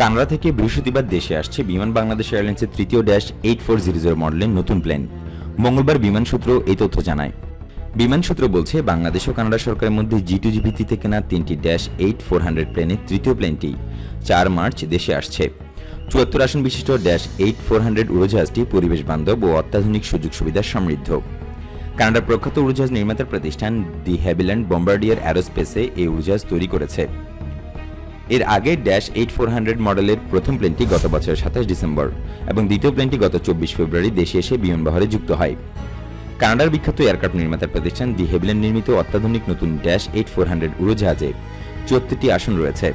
Canada থেকে বৃহস্পতিবার দেশে আসছে বিমান বাংলাদেশ এয়ারলাইন্সের তৃতীয় dash eight four zero zero মডেলের নতুন প্লেন। মঙ্গলবার বিমান সূত্র এই তথ্য জানায়। বিমান সূত্র বলছে, বাংলাদেশ ও কানাডা সরকারের মধ্যে জি টু জি ভিত্তিতে কেনা তিনটি ড্যাশ এইট ফোর হান্ড্রেড প্লেনের তৃতীয় প্লেনটি চার মার্চ দেশে আসছে। চুয়াত্তর আসন বিশিষ্ট ড্যাশ এইট ফোর হান্ড্রেড উড়োজাহাজটি পরিবেশ বান্ধব ও অত্যাধুনিক সুযোগ সুবিধা সমৃদ্ধ। কানাডার প্রখ্যাত উড়োজাহাজ নির্মাতার প্রতিষ্ঠান দি হ্যাভিল্যান্ড বম্বার্ডিয়ার অ্যারোস্পেসে এই উড়োজাহাজ তৈরি করেছে। এর আগে ড্যাশ এইট ফোর হান্ড্রেড মডেলের প্রথম প্লেনটি গত বছরের সাতাশ ডিসেম্বর এবং দ্বিতীয় প্লেনটি গত চব্বিশ ফেব্রুয়ারি দেশে এসে বিমানবহরে যুক্ত হয়। কানাডার বিখ্যাত এয়ারক্রাফট নির্মাতার প্রতিষ্ঠান দি হেভিলেন নির্মিত অত্যাধুনিক নতুন ড্যাশ এইট ফোর হান্ড্রেড উড়োজাহাজে চুয়াত্তরটি আসন রয়েছে।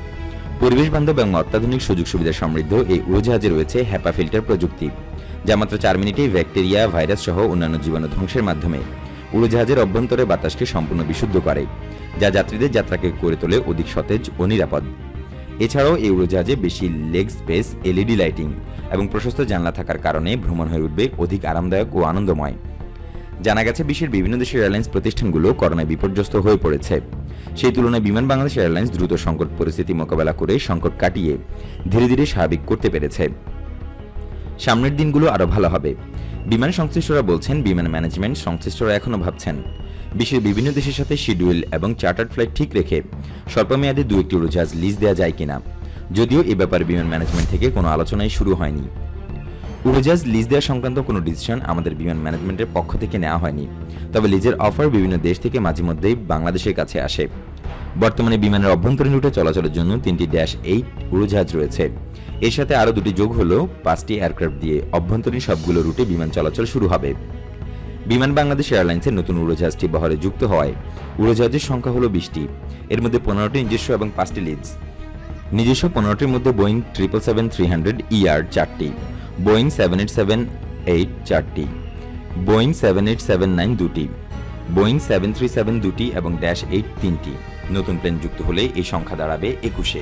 পরিবেশ বান্ধব এবং অত্যাধুনিক সুযোগ সুবিধা সমৃদ্ধ এই উড়োজাহাজে রয়েছে হ্যাপা ফিল্টার প্রযুক্তি, যা মাত্র চার মিনিটেই ব্যাকটেরিয়া, ভাইরাস সহ অন্যান্য জীবাণু ধ্বংসের মাধ্যমে উড়োজাহাজের অভ্যন্তরে বাতাসকে সম্পূর্ণ বিশুদ্ধ করে, যা যাত্রীদের যাত্রাকে করে তোলে অধিক সতেজ ও নিরাপদ। এছাড়াও এই উড়োজাহাজে বেশি লেগ স্পেস এলইডি লাইটিং এবং প্রশস্ত জানলা থাকার কারণে ভ্রমণ হয়ে উঠবে অধিক আরামদায়ক ও আনন্দময়। জানা গেছে, বিশ্বের বিভিন্ন দেশের এয়ারলাইন্স প্রতিষ্ঠানগুলো করোনায় বিপর্যস্ত হয়ে পড়েছে। সেই তুলনায় বিমান বাংলাদেশ এয়ারলাইন্স দ্রুত সংকট পরিস্থিতি মোকাবেলা করে সংকট কাটিয়ে ধীরে ধীরে স্বাভাবিক করতে পেরেছে। সামনের দিনগুলো আরও ভালো হবে। বিমান সংশ্লিষ্টরা বলছেন, বিমান ম্যানেজমেন্ট সংশ্লিষ্টরা এখনও ভাবছেন। বিশ্বের বিভিন্ন দেশের সাথে শিডিউল এবং চার্টার্ড ফ্লাইট ঠিক রেখে স্বল্পমেয়াদে দু একটি উড়োজাহাজ লিজ দেওয়া যায় কিনা, যদিও এ ব্যাপারে বিমান ম্যানেজমেন্ট থেকে কোনো আলোচনাই শুরু হয়নি। উড়োজাহাজ লিজ দেওয়া সংক্রান্ত কোনো ডিসিশন আমাদের বিমান ম্যানেজমেন্টের পক্ষ থেকে নেওয়া হয়নি, তবে লিজের অফার বিভিন্ন দেশ থেকে মাঝে মধ্যেই বাংলাদেশের কাছে আসে। বর্তমানে বিমানের অভ্যন্তরীণ রুটে চলাচলের জন্য তিনটি ড্যাশ এইট উড়োজাহাজ রয়েছে। এর সাথে আরও দুটি যোগ হলো পাঁচটি এয়ারক্রাফট দিয়ে অভ্যন্তরীণ সবগুলো রুটে বিমান চলাচল শুরু হবে। বিমান বাংলাদেশ এয়ারলাইন্সের নতুন উড়োজাহাজটি বহরে যুক্ত হওয়ায় উড়োজাহাজের সংখ্যা হল বিশটি। এর মধ্যে পনেরোটি নিজস্ব এবং পাঁচটি লিজ নিজস্ব পনেরোটির মধ্যে Boeing triple seven three hundred ER চারটি, Boeing seven eight seven eight চারটি, Boeing seven eight seven nine দুটি, বোয়িং সেভেন থ্রি সেভেন দুটি এবং ড্যাশ এইট তিনটি। নতুন প্লেন যুক্ত হলে এই সংখ্যা দাঁড়াবে একুশে।